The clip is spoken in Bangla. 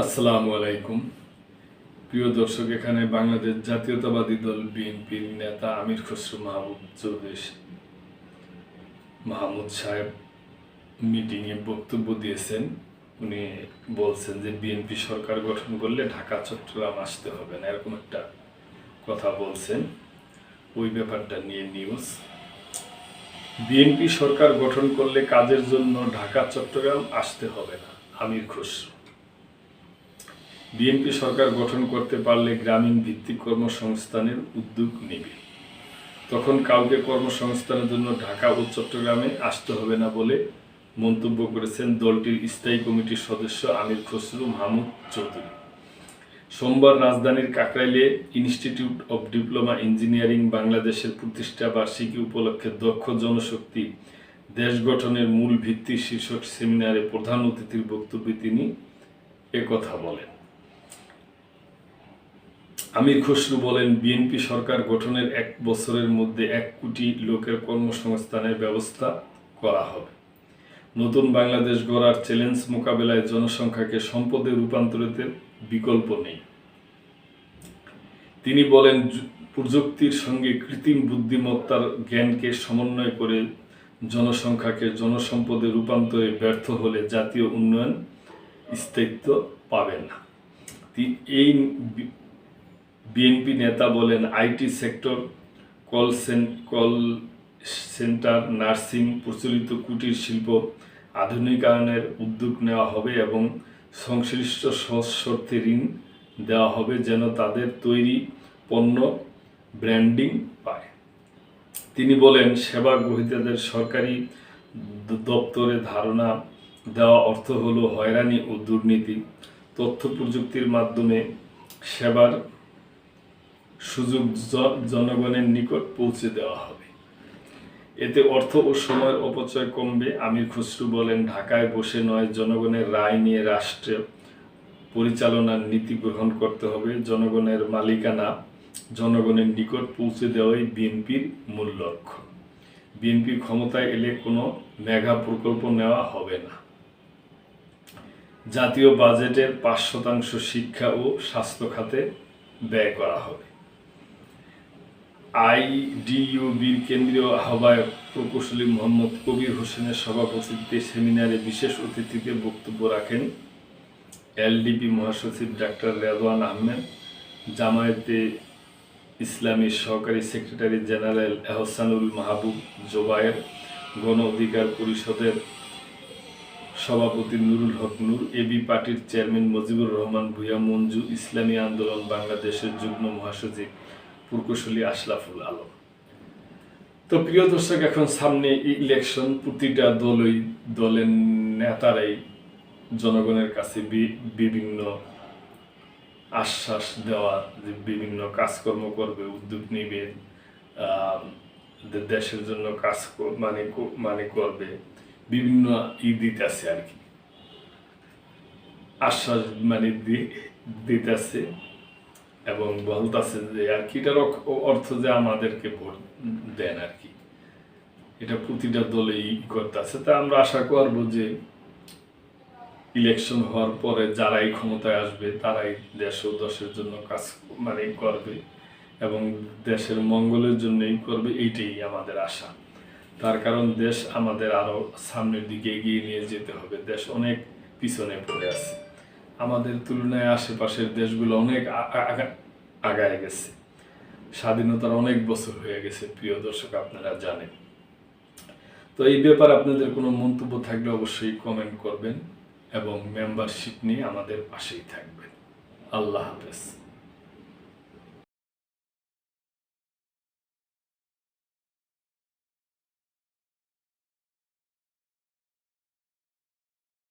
আসসালামু আলাইকুম। প্রিয় দর্শক, এখানে বাংলাদেশ জাতীয়তাবাদী দল বিএনপির নেতা আমির খসরু মাহমুদ চৌধুরী মাহমুদ সাহেব মিটিংয়ে বক্তব্য দিয়েছেন। উনি বলছেন যে, বিএনপি সরকার গঠন করলে ঢাকা, চট্টগ্রাম আসতে হবে না, এরকম একটা কথা বলছেন। ওই ব্যাপারটা নিয়ে নিউজ। বিএনপি সরকার গঠন করলে কাজের জন্য ঢাকা, চট্টগ্রাম আসতে হবে না, আমির খসরু। বিএনপি সরকার গঠন করতে পারলে গ্রামীণ ভিত্তিক কর্মসংস্থানের উদ্যোগ নেবে। তখন কাউকে কর্মসংস্থানের জন্য ঢাকা ও চট্টগ্রামে আসতে হবে না বলে মন্তব্য করেছেন দলটির স্থায়ী কমিটির সদস্য আমির খসরু মাহমুদ চৌধুরী। সোমবার রাজধানীর কাকরাইলে ইনস্টিটিউট অব ডিপ্লোমা ইঞ্জিনিয়ারিং বাংলাদেশের প্রতিষ্ঠা বার্ষিকী উপলক্ষে দক্ষ জনশক্তি দেশ গঠনের মূল ভিত্তি শীর্ষক সেমিনারে প্রধান অতিথির বক্তব্যে তিনি একথা বলেন। আমির খসরু বলেন, বিএনপি সরকার গঠনের এক বছরের মধ্যে এক কোটি লোকের কর্মসংস্থানের ব্যবস্থা করা হবে। নতুন বাংলাদেশ গড়ার চ্যালেঞ্জ মোকাবেলায় জনসংখ্যাকে সম্পদে রূপান্তরিতের বিকল্প নেই। তিনি বলেন প্রযুক্তির সঙ্গে কৃত্রিম বুদ্ধিমত্তার জ্ঞানকে সমন্বয় করে জনসংখ্যাকে জনসম্পদে রূপান্তরে ব্যর্থ হলে জাতীয় উন্নয়ন স্থায়িত্ব পাবে না। এই বিএনপি নেতা বলেন, IT sector, call call center, nursing, প্রচলিত কুটির শিল্প আধুনিকায়নের উদ্যোগ নেওয়া হবে এবং সংশ্লিষ্ট সহজ শর্তে ঋণ দেওয়া হবে যেন তাদের তৈরি পণ্য ব্র্যান্ডিং পায়। তিনি বলেন, সেবা গ্রহীতাদের সরকারি দপ্তরে ধারণা দেওয়া অর্থ হলো হয়রানি ও দুর্নীতি। তথ্য প্রযুক্তির মাধ্যমে সেবার সুযোগ জনগণের নিকট পৌঁছে দেওয়া হবে। এতে অর্থ ও সময়ের অপচয় কমবে। আমির খসরু বলেন, ঢাকায় বসে নয়, জনগণের রায় নিয়ে রাষ্ট্রে পরিচালনার নীতি গ্রহণ করতে হবে। জনগণের মালিকানা জনগণের নিকট পৌঁছে দেওয়াই বিএনপির মূল লক্ষ্য। বিএনপি ক্ষমতায় এলে কোনো মেগা প্রকল্প নেওয়া হবে না। জাতীয় বাজেটের পাঁচ শতাংশ শিক্ষা ও স্বাস্থ্য খাতে ব্যয় করা হবে। আইডিইউবির কেন্দ্রীয় আহ্বায়ক প্রকৌশলী মোহাম্মদ কবির হোসেনের সভাপতিত্বে সেমিনারে বিশেষ অতিথিতে বক্তব্য রাখেন এলডিপি মহাসচিব ডাক্তার রেদওয়ান আহমেদ, জামায়াতে ইসলামীর সহকারী সেক্রেটারি জেনারেল এহসানুল মাহবুব জোবায়ের, গণ অধিকার পরিষদের সভাপতি নুরুল হক নূর এবি পার্টির চেয়ারম্যান মুজিবুর রহমান, ভুইয়া মঞ্জু, ইসলামী আন্দোলন বাংলাদেশের যুগ্ম মহাসচিব প্রকৌশলী আশরাফুল আলম। তো প্রিয় দর্শক, এখন সামনে ইলেকশন প্রতিটা দলই, দলের নেতারাই জনগণের কাছে বিভিন্ন আশ্বাস দেওয়া যে বিভিন্ন কাজকর্ম করবে, উদ্যোগ নিবে দেশের জন্য কাজ মানে মানে করবে, বিভিন্ন ই দিতেছে আর কি। আশ্বাস মানে দিতেছে। এবং বলতেছে যে আর কি, এটার অর্থ যে আমাদেরকে ভোট দেন আর কি। এটা প্রতিটা দলেই করতেছে। তা আমরা আশা করব যে ইলেকশন হওয়ার পরে যারাই ক্ষমতায় আসবে, তারাই দেশ ও দেশের জন্য কাজ মানে করবে এবং দেশের মঙ্গলের জন্যই করবে, এইটাই আমাদের আশা। তার কারণ দেশ আমাদের আরও সামনের দিকে এগিয়ে নিয়ে যেতে হবে। দেশ অনেক পিছনে পড়ে আছে। আমাদের তুলনায় আশেপাশের দেশগুলো অনেক আগায় গেছে। স্বাধীনতার অনেক বছর হয়ে গেছে, প্রিয় দর্শক, আপনারা জানেন। তো এই ব্যাপার আপনাদের কোনো মন্তব্য থাকলে অবশ্যই কমেন্ট করবেন এবং মেম্বারশিপ নিয়ে আমাদের পাশেই থাকবেন। আল্লাহ হাফেজ।